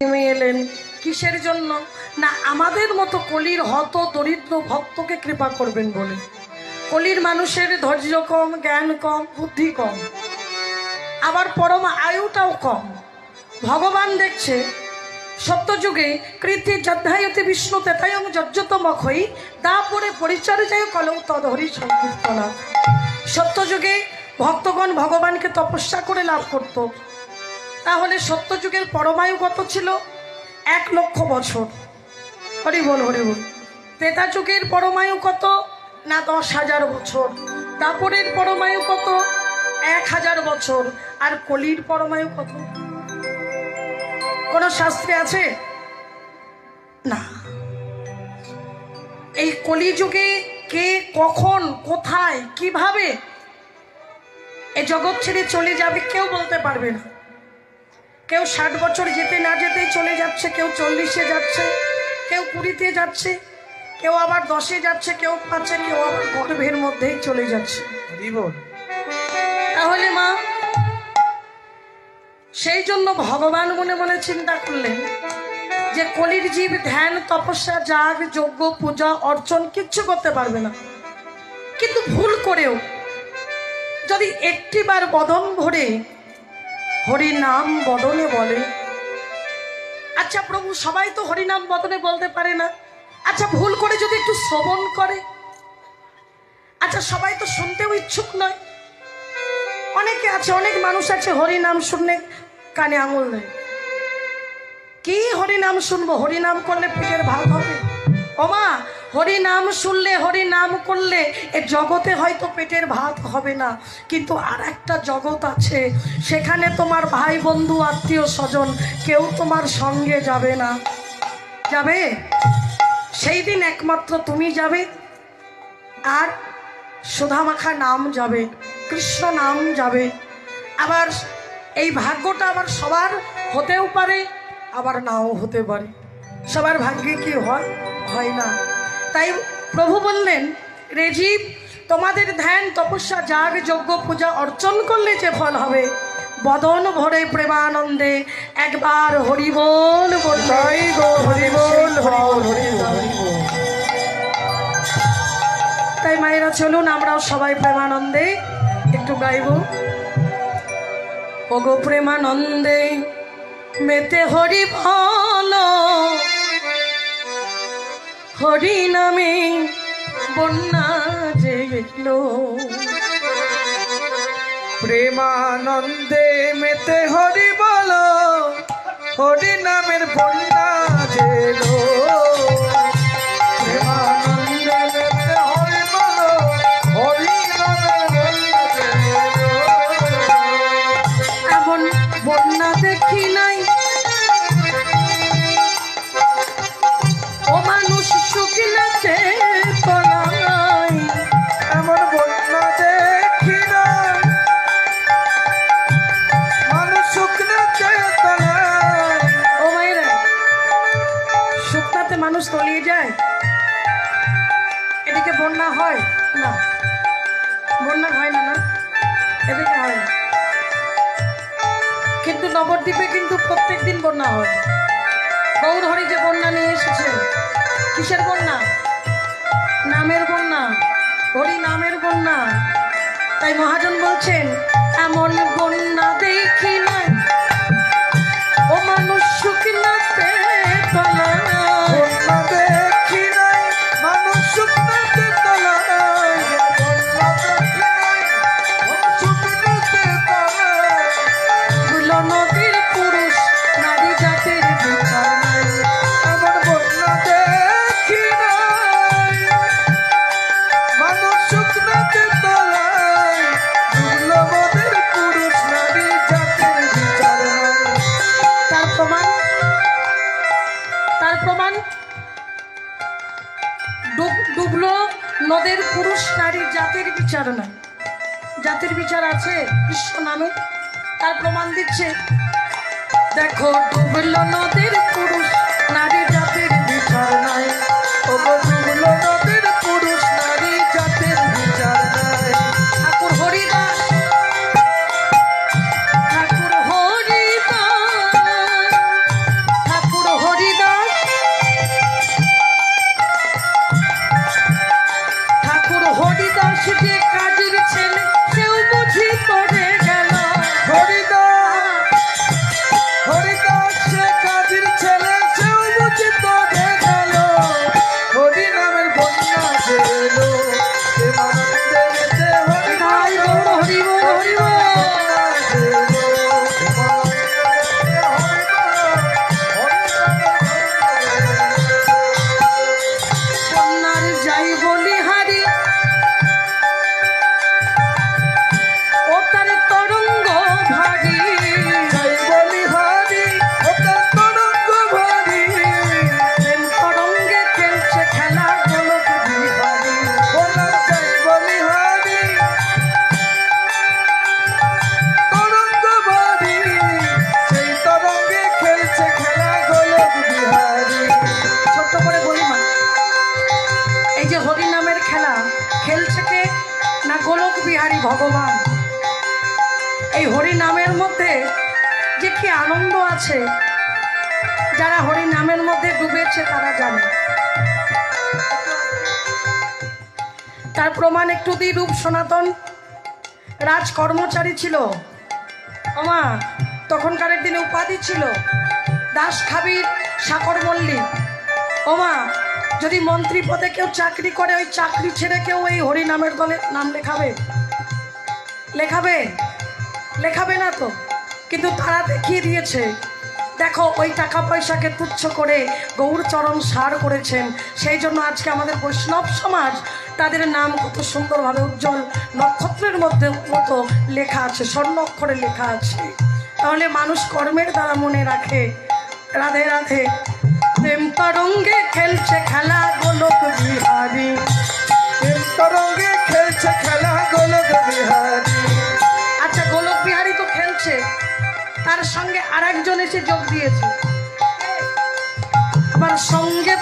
নেমে এলেন। কিসের জন্য? না, আমাদের মতো কলির হত দরিদ্র ভক্তকে কৃপা করবেন বলে। কলির মানুষের ধৈর্য কম, জ্ঞান কম, বুদ্ধি কম। আবার পরম আয়ুটাও কম। ভগবান দেখছে সত্যযুগে কৃতি যদ্ধায়তে বিষ্ণু তেতায়ং যজ্জতমক হই তারপরে পরিচর্যায় কলৌ তদহরি সংকীর্তনা। সত্যযুগে ভক্তগণ ভগবানকে তপস্যা করে লাভ করত। তাহলে সত্যযুগের পরমায়ু কত ছিল? এক লক্ষ বছর। হরি বল হরি বল। ত্রেতা যুগের পরমায়ু কত না দশ হাজার বছর? তারপরের পরমায়ু কত এক হাজার বছর? আর কলির পরমায়ু কত? কোন শাস্ত্রে আছে? না। এই কলিযুগে কে কখন, কোথায়, কীভাবে এ জগৎ ছেড়ে চলে যাবে কেউ বলতে পারবে না। কেউ ষাট বছর যেতে না যেতেই চলে যাচ্ছে কেউ চল্লিশে যাচ্ছে কেউ কুড়িতে যাচ্ছে কেউ আবার দশে যাচ্ছে কেউ পাঁচে কেউ আবার গর্ভের মধ্যেই চলে যাচ্ছে। তাহলে মা সেই জন্য ভগবান মনে মনে চিন্তা করলেন যে কলির জীব ধ্যান তপস্যা যাগ যজ্ঞ পূজা অর্চন কিচ্ছু করতে পারবে না। কিন্তু ভুল করেও যদি একটিবার বদন ভরে হরি নাম বদনে বলে। আচ্ছা প্রভু, সবাই তো হরিনাম বদনে বলতে পারে না। আচ্ছা ভুল করে যদি একটু শ্রবণ করে। আচ্ছা সবাই তো শুনতেও ইচ্ছুক নয়। অনেকে আছে, অনেক মানুষ আছে হরিনাম শুনলে কানে আঙুল নেয় কি হরিনাম শুনব? হরিনাম করলে পেটের ভাগ হবে। ওমা হরিনাম শুনলে, হরিনাম করলে এ জগতে হয়তো পেটের ভাত হবে না। কিন্তু আর একটা জগৎ আছে, সেখানে তোমার ভাই, বন্ধু, আত্মীয়, স্বজন কেউ তোমার সঙ্গে যাবে না। যাবে? সেই দিন একমাত্র তুমি যাবে আর সুধামাখা নাম যাবে, কৃষ্ণ নাম যাবে। আবার এই ভাগ্যটা আবার সবার হতেও পারে, আবার নাও হতে পারে। সবার ভাগ্যে কি হয়? হয় না। তাই প্রভু বললেন রেজীব তোমাদের ধ্যান তপস্যা যাগ যজ্ঞ পূজা অর্চন করলে যে ফল হবে। বদন ভরে প্রেমানন্দে একবার হরিবোল হরিবোল হরিবোল হরিবোল। তাই মায়েরা চলুন আমরাও সবাই প্রেমানন্দে একটু গাইব। ওগো প্রেমানন্দে মেতে হরি ভালো হরি নামে বন্যা যে প্রেমানন্দে মেতে হরি বল হরি নামের বন্যা যায়? এদিকে বন্যা হয়? না। বন্যা হয় না না। এদিকে হয় না। কিন্তু নবদ্বীপে কিন্তু প্রত্যেক দিন বন্যা হয়। গৌরহরি যে বন্যা নিয়ে এসেছে, কিসের বন্যা? নামের বন্যা। হরি নামের বন্যা। তাই মহাজন বলছেন, এমন বন্যা দেখি নাই। ডুবলো নদের পুরুষ নারী জাতির বিচার না জাতির বিচার আছে, কৃষ্ণ নামে। তার প্রমাণ দিচ্ছে। দেখো ডুবলো নদের পুরুষ নারী ছুটে ভগবান। এই হরি নামের মধ্যে যে কি আনন্দ আছে, যারা হরি নামের মধ্যে ডুবেছে তারা জানে। তার প্রমাণ একটু দিই রূপ সনাতন। রাজ কর্মচারী ছিল। আমা তখনকারের দিনে উপাধি ছিল। দাস খাবির সাকর মল্লিক। ওমা, যদি মন্ত্রী পদে কেউ চাকরি করে, ওই চাকরি ছেড়ে কেউ এই হরি নামের দলে নাম লেখাবে? লেখাবে? লেখাবে না তো। কিন্তু তারা দেখিয়ে দিয়েছে। দেখো, ওই টাকা পয়সাকে তুচ্ছ করে গৌরচরণ সার করেছেন। সেই জন্য আজকে আমাদের বৈষ্ণব সমাজ তাদের নাম কত সুন্দরভাবে উজ্জ্বল নক্ষত্রের মধ্যে মতো লেখা আছে, স্বর্ণ অক্ষরে লেখা আছে। তাহলে মানুষ কর্মের দ্বারা মনে রাখে। রাধে রাধে। প্রেম তরঙ্গে খেলছে খেলা গোলক বিহারী। প্রেম তরঙ্গে আচ্ছা গোলক বিহারি। তো খেলছে। তার সঙ্গে আর একজন এসে যোগ দিয়েছে। আবার সঙ্গে